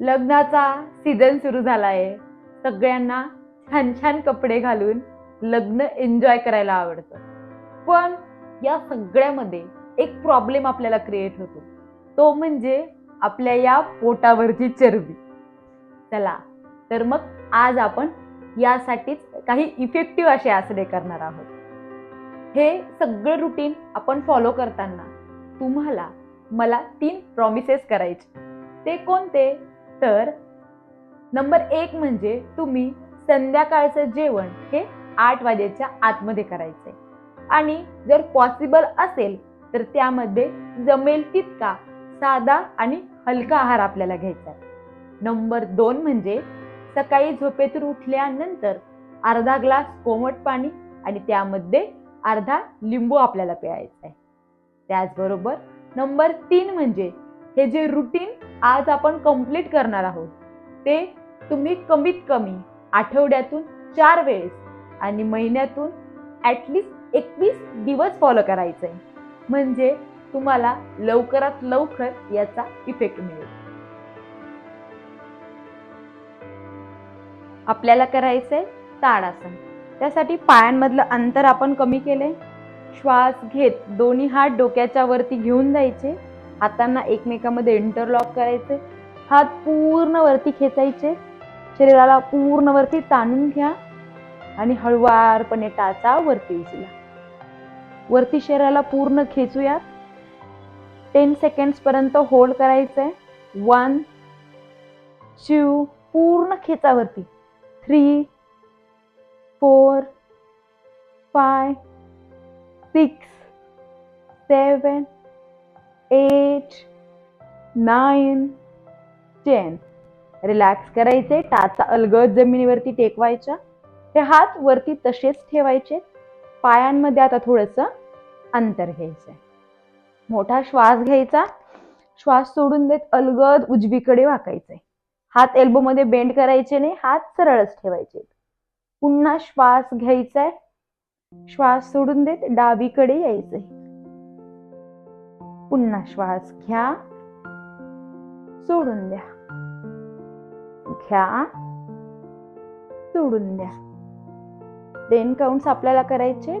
लग्नाचा सीझन सुरू झाला आहे सगळ्यांना छान छान कपडे घालून लग्न एन्जॉय करायला आवडतं. पण या सगळ्यामध्ये एक प्रॉब्लेम आपल्याला क्रिएट होतो. तो म्हणजे आपल्या या पोटावरची चरबी. चला तर मग आज आपण यासाठीच काही इफेक्टिव्ह असे आसने करणार आहोत. हे सगळं रुटीन आपण फॉलो करताना तुम्हाला मला तीन प्रॉमिसेस करायचे. ते कोणते? तर नंबर एक म्हणजे तुम्ही संध्याकाळचं जेवण हे आठ वाजेच्या आतमध्ये करायचंय. आणि जर पॉसिबल असेल तर त्यामध्ये जमेल तितका साधा आणि हलका आहार आपल्याला घ्यायचा आहे. नंबर दोन म्हणजे सकाळी झोपेतून उठल्यानंतर अर्धा ग्लास कोमट पाणी आणि त्यामध्ये अर्धा लिंबू आपल्याला प्यायचा आहे. त्याचबरोबर नंबर तीन म्हणजे हे जे रुटीन आज आपण कंप्लीट करणार आहोत ते तुम्ही कमीत कमी आठवड्यातून चार वेळेस आणि महिन्यातून ॲटलिस्ट एकवीस दिवस फॉलो करायचं आहे म्हणजे तुम्हाला लवकरात लवकर याचा इफेक्ट मिळेल. आपल्याला करायचंय ताडासन. त्यासाठी पायांमधलं अंतर आपण कमी केलंय. श्वास घेत दोन्ही हात डोक्याच्या वरती घेऊन जायचे. हातांना एकमेकामध्ये इंटरलॉक करायचे. हात पूर्ण वरती खेचायचे. शरीराला पूर्ण वरती ताणून घ्या. आणि हळुवारपणे टाचा वरती उचला. वरती शरीराला पूर्ण खेचूयात टेन सेकंड्स पर्यंत होल्ड करायचंय. वन टू पूर्ण खेचावरती. Three four five six seven eight nine ten. Relax करायचे टाचा अलगद जमिनीवरती टेकवायच्या हे हात वरती तसेच ठेवायचे. पायांमध्ये आता थोडंसं अंतर घ्यायचंय. मोठा श्वास घ्यायचा. श्वास सोडून देत अलगद उजवीकडे वाकायचे हात एल्बो मध्ये बेंड करायचे नाही हात सरळच ठेवायचे. पुन्हा श्वास घ्यायचाय. श्वास सोडून देत डावीकडे यायचंय. पुन्हा श्वास घ्या. सोडून द्या. घ्या. सोडून द्या. टेन काउंट्स आपल्याला करायचे.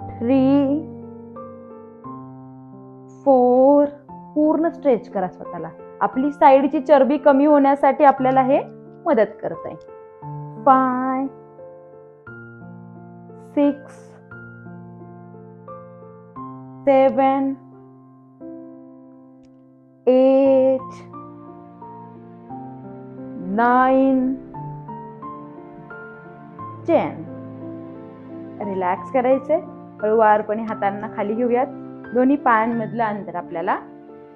थ्री फोर पूर्ण स्ट्रेच करा स्वतःला. आपली साईडची चरबी कमी होण्यासाठी आपल्याला हे मदत करत आहे. Five six seven eight, nine ten. Relax करायचे हळूवारपणे हातांना खाली घेऊयात. दोन्ही पायांमधलं अंतर आपल्याला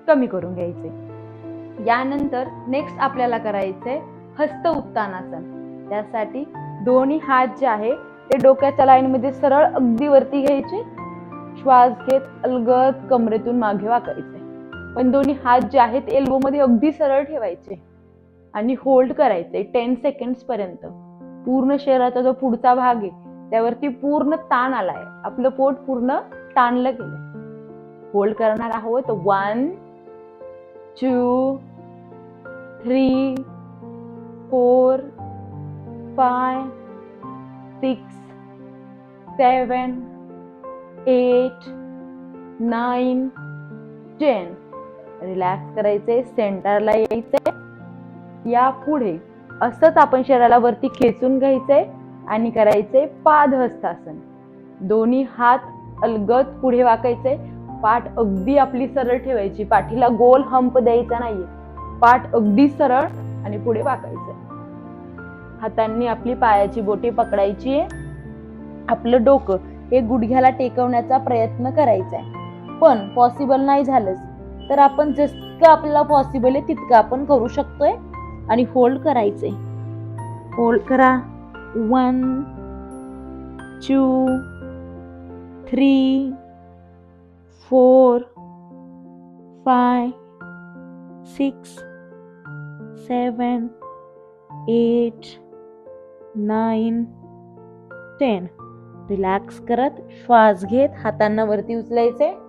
कमी करून घ्यायचे यानंतर नेक्स्ट आपल्याला करायचंय हस्त उत्तानासन त्यासाठी दोन्ही हात जे आहे ते डोक्याच्या लाईनमध्ये सरळ अगदी वरती घ्यायचे. श्वास घेत अलगद कमरेतून मागे वाकायचे पण दोन्ही हात जे आहेत एल्बोमध्ये अगदी सरळ ठेवायचे आणि होल्ड करायचे टेन सेकंड्स पर्यंत. पूर्ण शरीराचा जो पुढचा भाग आहे त्यावरती पूर्ण ताण आलाय. आपलं पोट पूर्ण ताणलं गेलं होल्ड करणार आहोत. One two three four five six seven eight nine ten relax करायचे सेंटरला यायचे. या पुढे असंच आपण शरीराला वरती खेचून घ्यायचंय आणि करायचंय पादहस्तासन. दोन्ही हात अलगद पुढे वाकायचे. पाठ अगदी आपली सरळ ठेवायची. पाठीला गोल हंप द्यायचा नाहीये. पाठ अगदी सरळ आणि पुढे वाकायचंय हातांनी आपली पायाची बोटे पकडायची. आपलं डोकं हे गुडघ्याला टेकवण्याचा प्रयत्न करायचा आहे पण पॉसिबल नाही झालंच. तर आपण जितकं आपल्याला पॉसिबल आहे तितकं आपण करू शकतोय. आणि होल्ड करायचंय. होल्ड करा. One two three four five six seven eight nine ten relax करत श्वास घेत हातांना वरती उचलायचे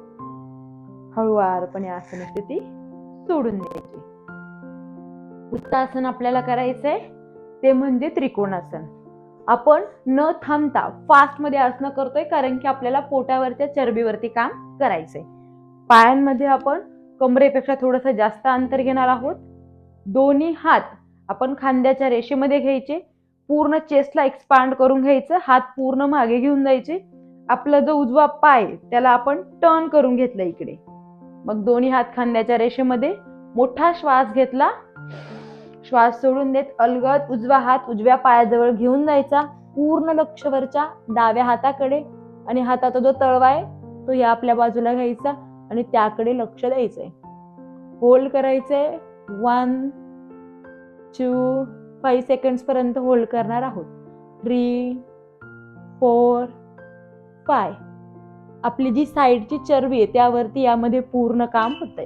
हळूवारपणे आसन स्थिती सोडून द्यायची. पुढचं आपल्याला करायचंय ते म्हणजे त्रिकोणासन. आपण न थांबता फास्टमध्ये आसनं करतोय कारण की आपल्याला पोटावरच्या चरबीवरती काम करायचंय. पायांमध्ये आपण कमरेपेक्षा थोडंसं जास्त अंतर घेणार आहोत. दोन्ही हात आपण खांद्याच्या रेषेमध्ये घ्यायचे. पूर्ण चेस्टला एक्सपांड करून घ्यायचं. हात पूर्ण मागे घेऊन जायचे. आपला जो उजवा पाय त्याला आपण टर्न करून घेतला इकडे. मग दोन्ही हात खांद्याच्या रेषेमध्ये मोठा श्वास घेतला. श्वास सोडून देत अलगद उजवा हात उजव्या पायाजवळ घेऊन जायचा पूर्ण लक्ष वरच्या डाव्या हाताकडे. आणि हाताचा जो तळवा आहे तो या आपल्या बाजूला घ्यायचा आणि त्याकडे लक्ष द्यायचंय. होल्ड करायचंय. वन टू फाईव्ह सेकंड पर्यंत होल्ड करणार आहोत. थ्री फोर फाय आपली जी साईडची चरबी आहे त्यावरती यामध्ये पूर्ण काम होतंय.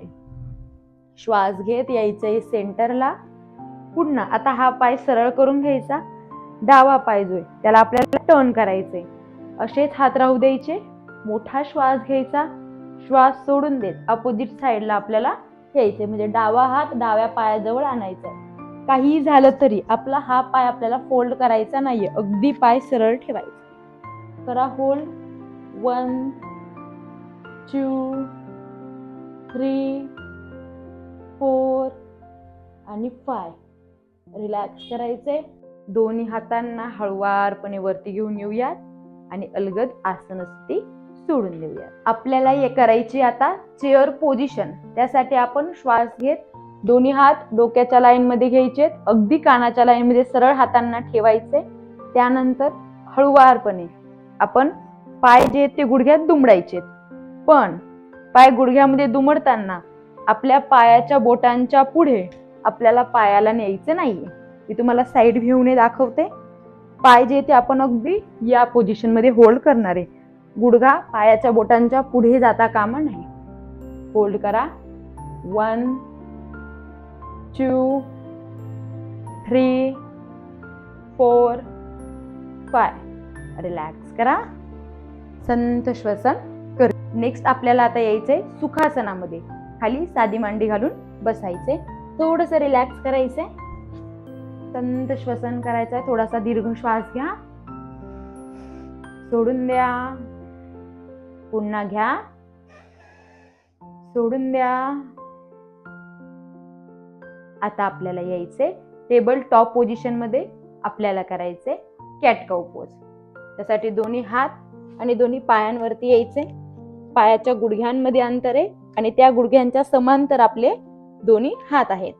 श्वास घेत यायचंय सेंटरला. पुन्हा आता हा पाय सरळ करून घ्यायचा. डावा पाय जो आहे त्याला आपल्याला टर्न करायचंय. असेच हात राहू द्यायचे. मोठा श्वास घ्यायचा. श्वास सोडून देत अपोजिट साईडला आपल्याला घ्यायचे म्हणजे डावा हात डाव्या पायाजवळ आणायचा. काहीही झालं तरी आपला हा पाय आपल्याला फोल्ड करायचा नाहीये. अगदी पाय सरळ ठेवायचा. करा hold one two three four आणि फाय. रिलॅक्स करायचे. दोन्ही हातांना हळुवारपणे वरती घेऊन येऊयात आणि अलगद आसनस्थिती सोडून देऊयात. आपल्याला हे करायची आता चेअर पोझिशन त्यासाठी आपण श्वास घेत दोन्ही हात डोक्याच्या लाईन मध्ये घ्यायचे अगदी कानाच्या लाईन मध्ये सरळ हातांना ठेवायचे. त्यानंतर हळुवारपणे आपण पाय जे आहेत ते गुडघ्यात दुमडायचे पण पाय गुडघ्यामध्ये दुमडताना आपल्या पायाच्या बोटांच्या पुढे आपल्याला पायाला न्यायचं नाहीये. मी तुम्हाला साईड व्ह्यूने दाखवते. पाय जे ते आपण अगदी या पोझिशनमध्ये होल्ड करणार आहे. गुडघा पायाच्या बोटांच्या पुढे जाता कामा नाही होल्ड करा. One two three four five relax करा. संत श्वसन. नेक्स्ट आपल्याला आता यायचंय सुखासनामध्ये. खाली साधी मांडी घालून बसायचे थोडस रिलॅक्स करायचंय. संत श्वसन करायचंय. थोडासा दीर्घ श्वास घ्या. सोडून द्या. पुन्हा घ्या. सोडून द्या. आता आपल्याला यायचे टेबल टॉप पोझिशनमध्ये आपल्याला करायचे कॅटकाऊ पोज त्यासाठी दोन्ही हात आणि दोन्ही पायांवरती यायचे पायाच्या गुडघ्यांमध्ये अंतर आहे आणि त्या गुडघ्यांच्या समांतर आपले दोन्ही हात आहेत.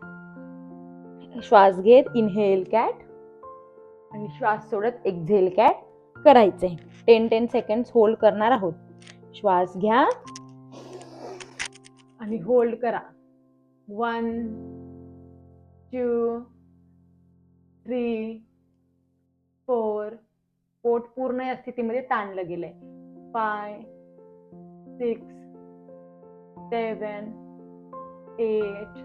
श्वास घेत इनहेल कॅट आणि श्वास सोडत एक्झेल कॅट करायचे. टेन टेन सेकंड होल्ड करणार आहोत. श्वास घ्या. आणि होल्ड करा. वन टू थ्री फोर पोट पूर्ण या स्थितीमध्ये ताणलं गेलंय. Five six seven eight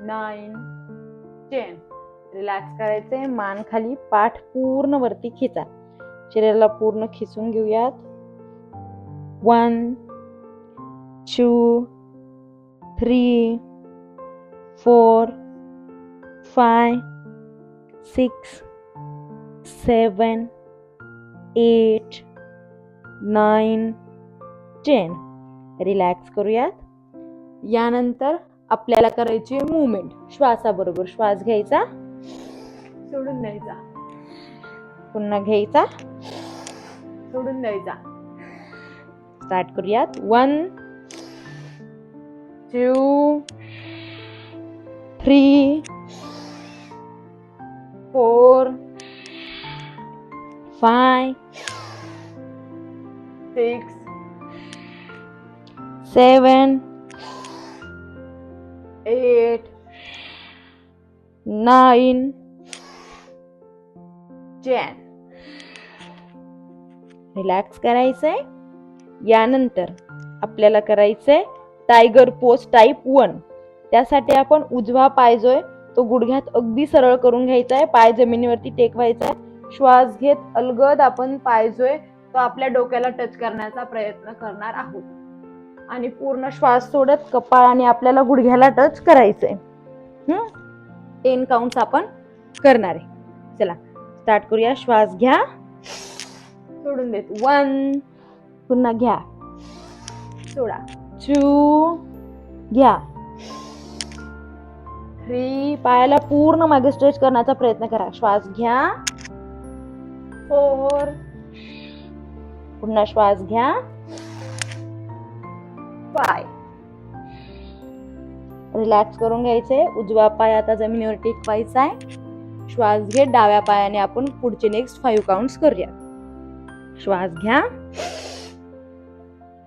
nine ten relax करायचंय मान खाली पाठ पूर्ण वरती खिचा. शरीराला पूर्ण खिचून घेऊयात. One two three four five six seven eight nine ten relax करूयात. यानंतर आपल्याला करायची मुवमेंट श्वासाबरोबर श्वास घ्यायचा. सोडून द्यायचा. पुन्हा घ्यायचा. सोडून द्यायचा. स्टार्ट करूयात. One two three four five six seven eight nine ten. Relax करायचंय. यानंतर आपल्याला करायचंय टायगर पोज टाईप वन. त्यासाठी आपण उजवा पाय जो आहे तो गुडघ्यात अगदी सरळ करून घ्यायचा आहे पाय जमिनीवरती टेकवायचा आहे श्वास घेत अलगद आपण पाय जो आहे तो आपल्या डोक्याला टच करण्याचा प्रयत्न करणार आहोत. आणि पूर्ण श्वास सोडत कपाळाने आपल्याला गुडघ्याला टच करायचंय. टेन काउंट्स आपण करणार आहे. चला स्टार्ट करूया. श्वास घ्या. सोडून देत. वन पुन्हा घ्या. सोडा. टू घ्या. थ्री पायाला पूर्ण मागे स्ट्रेच करण्याचा प्रयत्न करा. श्वास घ्या. फोर पुन्हा श्वास घ्या. पाय रिलॅक्स करून घ्यायचे. उजवा पाय आता जमिनीवर टेकवायचा आहे. श्वास घे डाव्या पायाने आपण पुढचे नेक्स्ट फाईव्ह काउंट्स करूया श्वास घ्या.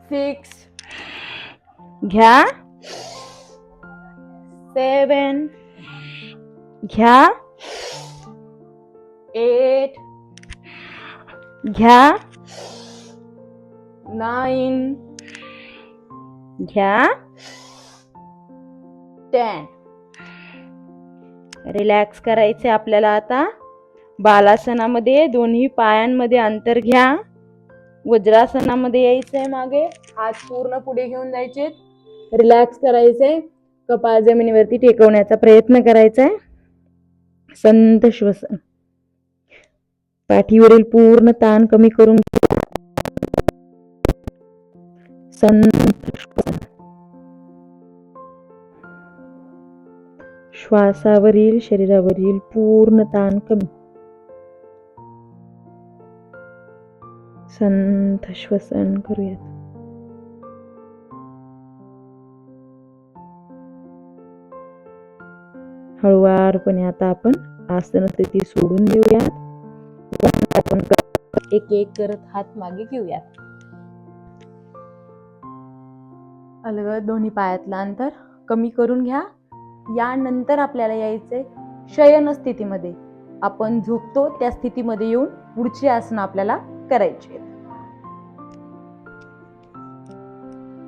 सिक्स घ्या. सेवन घ्या. एट घ्या. नाईन घ्या. टेन रिलॅक्स करायचे आपल्याला आता. बालासनामध्ये दोन्ही पायांमध्ये अंतर घ्या. वज्रासनामध्ये यायचंय मागे. हात पूर्ण पुढे घेऊन जायचे. रिलॅक्स करायचंय कपाळ जमिनीवरती टेकवण्याचा प्रयत्न करायचा. आहे संत श्वसन. पाठीवरील पूर्ण ताण कमी करून. संत श्वासावरील शरीरावरील पूर्ण ताण कमी. संत श्वसन करूयात. हळुवारपणे आता आपण आसन स्थिती सोडून देऊयात. आपण एक एक करत हात मागे घेऊयात. अलगद दोन्ही पायातलं अंतर कमी करून घ्या. यानंतर आपल्याला यायचंय शयन स्थितीमध्ये आपण झोपतो त्या स्थितीमध्ये येऊन पुढची आसनं आपल्याला करायची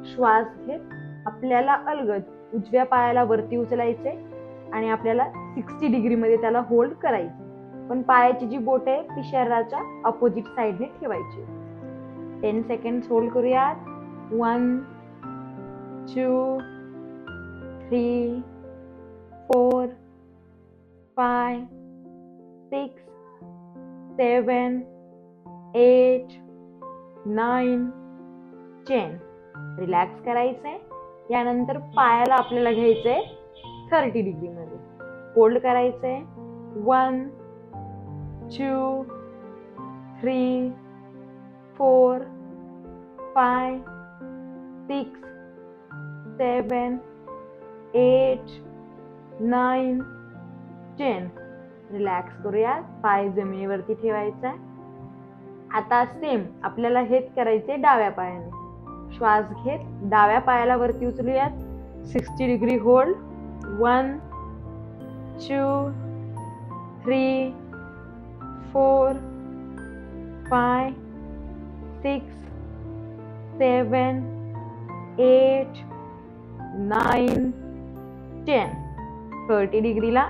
श्वास घेत आपल्याला अलगद उजव्या पायाला वरती उचलायचे आणि आपल्याला सिक्स्टी डिग्री मध्ये त्याला होल्ड करायचे पण पायाची जी बोट आहे ती शरीराच्या अपोजिट साइडने ठेवायची. टेन सेकंड होल्ड करूयात. One two three four five six seven eight nine ten relax करायचे यानंतर पायाला आपल्याला घ्यायचे थर्टी डिग्रीमध्ये. होल्ड करायचे one two three four five six seven eight nine ten relax करूया. पाय जमिनीवरती ठेवायचा आहे आता सेम आपल्याला हेच करायचे डाव्या पायाने. श्वास घेत डाव्या पायाला वरती उचलूयात. Sixty degree hold one two three four five six seven eight nine ten thirty डिग्रीला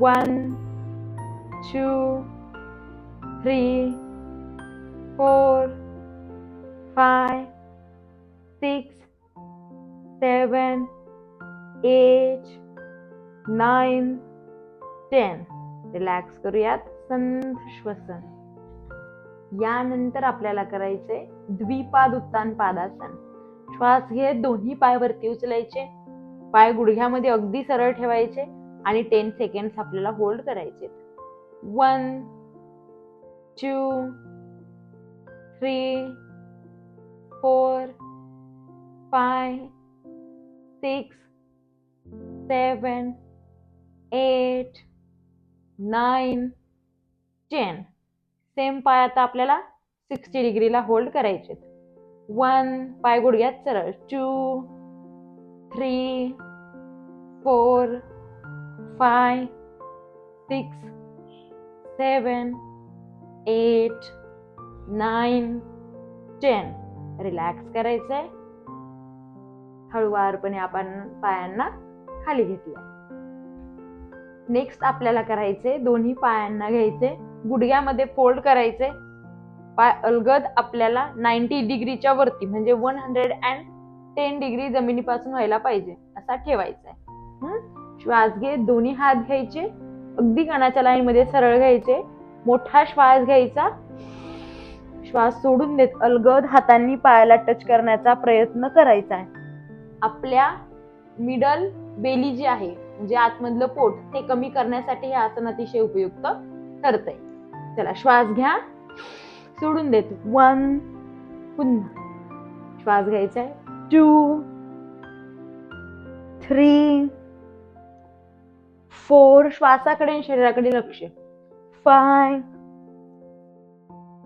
one two three four five six seven eight nine ten relax करूयात. संथ श्वसन यानंतर आपल्याला करायचे द्विपाद उत्तान पादासन. श्वास घेत दोन्ही पाय वरती उचलायचे. पाय गुडघ्यामध्ये अगदी सरळ ठेवायचे आणि टेन सेकंड्स आपल्याला होल्ड करायचे. One two three four five six seven eight nine ten same पाय आता आपल्याला सिक्स्टी डिग्रीला होल्ड करायचे वन पाय गुडघ्यात सरळ. Two three four five six seven eight nine ten. Relax करायचं आहे हळुवारपणे आपण पायांना खाली घेतलंय. नेक्स्ट आपल्याला करायचे दोन्ही पायांना घ्यायचे गुडघ्यामध्ये फोल्ड करायचे पाय अलगद आपल्याला नाईन्टी डिग्रीच्या वरती म्हणजे one hundred and ten degree जमिनीपासून व्हायला पाहिजे असा ठेवायचा आहे श्वास घे दोन्ही हात घ्यायचे अगदी कानाच्या लाईन मध्ये सरळ घ्यायचे मोठा श्वास घ्यायचा श्वास सोडून देत अलगद हातांनी पायाला टच करण्याचा प्रयत्न करायचा आहे आपल्या मिडल बेली जी आहे म्हणजे आतमधलं पोट ते कमी करण्यासाठी हे आसन अतिशय उपयुक्त ठरतंय. चला श्वास घ्या सोडून देतो वन पुन्हा. श्वास घ्यायचा आहे टू थ्री फोर श्वासाकडे आणि शरीराकडे लक्ष. Five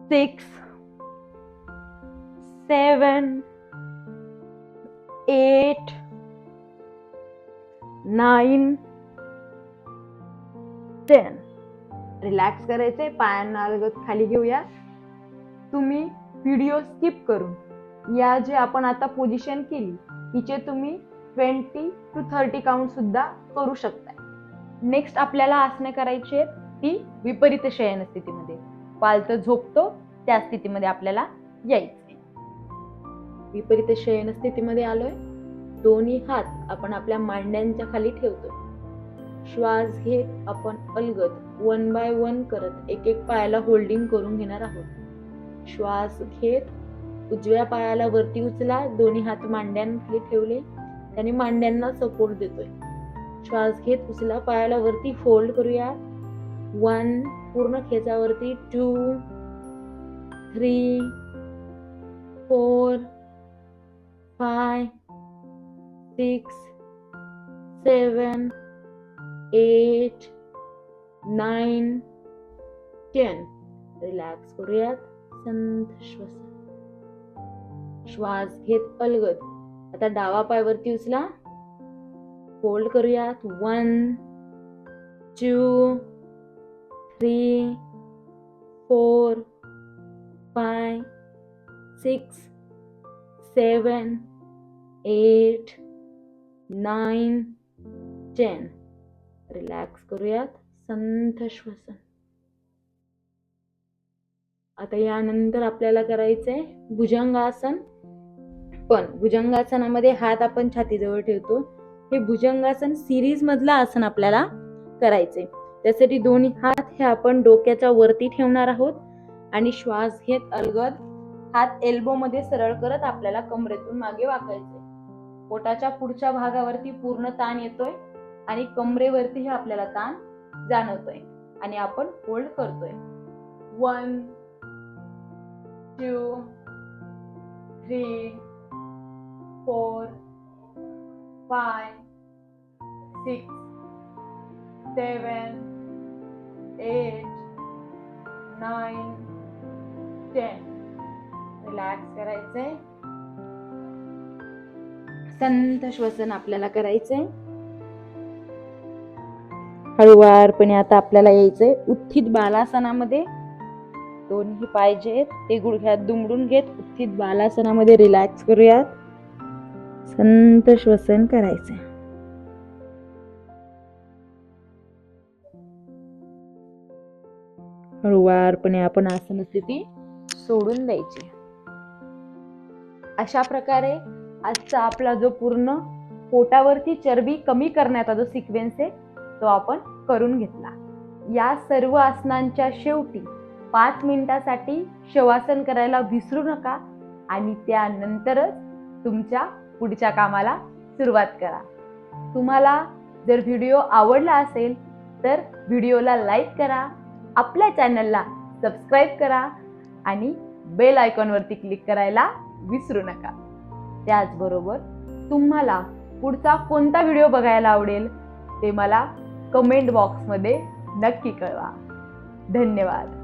six seven eight nine ten relax करायचे पायांना अलगद खाली घेऊया. तुम्ही व्हिडिओ स्किप करून. या जे आपण आता पोझिशन केली हिचे तुम्ही ट्वेंटी टू थर्टी काउंट सुद्धा करू शकता नेक्स्ट आपल्याला आसने करायची आहेत ती विपरीत शयन स्थितीमध्ये. पालतं झोपतो त्या स्थितीमध्ये आपल्याला यायचे विपरीत शयन स्थितीमध्ये आलोय दोन्ही हात आपण आपल्या मांड्यांच्या खाली ठेवतोय. श्वास घेत आपण अलगद वन बाय वन करत एक एक पायाला होल्डिंग करून घेणार आहोत. श्वास घेत उजव्या पायाला वरती उचला दोन्ही हात मांड्यांखाली ठेवले. त्याने मांड्यांना सपोर्ट देतोय. श्वास घेत उचला पायाला वरती फोल्ड करूया. वन पूर्ण खेचावरती two three four five six seven eight nine ten relax करूयात. संत श्वसन श्वास घेत अलगद. आता डावा पाय वरती उचला. फोल्ड करूयात. One two three four five six seven eight nine ten relax करूयात. संथ श्वसन. आता यानंतर आपल्याला करायचंय भुजंगासन. पण भुजंगासनामध्ये हात आपण छातीजवळ ठेवतो. हे भुजंगासन सिरीज मधलं आसन आपल्याला करायचे त्यासाठी दोन्ही हात हे आपण डोक्याच्या वरती ठेवणार आहोत. आणि श्वास घेत अलगद हात एल्बो मध्ये सरळ करत आपल्याला कमरेतून मागे वाकायचे पोटाच्या पुढच्या भागावरती पूर्ण ताण येतोय आणि कमरेवरती हे आपल्याला ताण जाणवतोय. आणि आपण होल्ड करतोय. One two three four five six seven eight nine ten relax करायचंय. संत श्वसन आपल्याला करायचंय. हळुवारपणे आता आपल्याला यायचंय. उत्थित बालासनामध्ये दोन्ही पाहिजेत ते गुडघ्यात दुमडून घेत उत्थित बालासनामध्ये रिलॅक्स करूयात. संत श्वसन करायचं हळुवारपणे आपण आसन स्थिती सोडून द्यायची. अशा प्रकारे आजचा आपला जो पूर्ण पोटावरती चरबी कमी करण्याचा जो सिक्वेन्स आहे तो आपण करून घेतला. या सर्व आसनांच्या शेवटी पाच मिनिटासाठी शवासन करायला विसरू नका आणि त्यानंतरच तुमच्या पुढच्या कामाला सुरुवात करा. तुम्हाला जर व्हिडिओ आवडला असेल तर व्हिडिओला लाईक करा आपल्या चॅनलला सबस्क्राईब करा आणि बेल आयकॉनवरती क्लिक करायला विसरू नका. त्याचबरोबर तुम्हाला पुढचा कोणता व्हिडिओ बघायला आवडेल ते मला कमेंट बॉक्समध्ये नक्की कळवा. धन्यवाद.